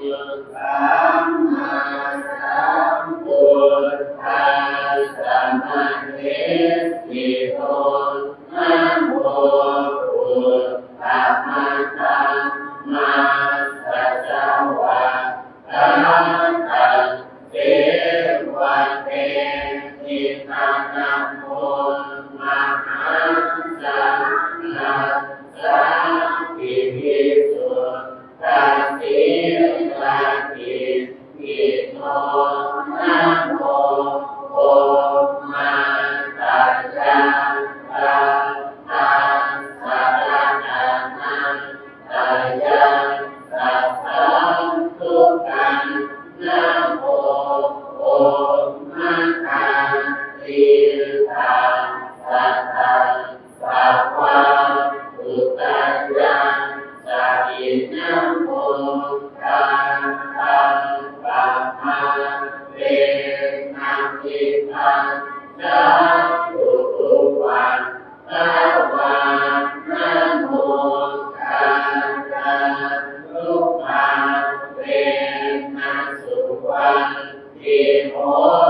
สัมมาสัมพุทธัสสะนะเทสิโตนะโมพุทธะมะตา สังกิจิโต Oh.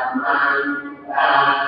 Amen. Amen.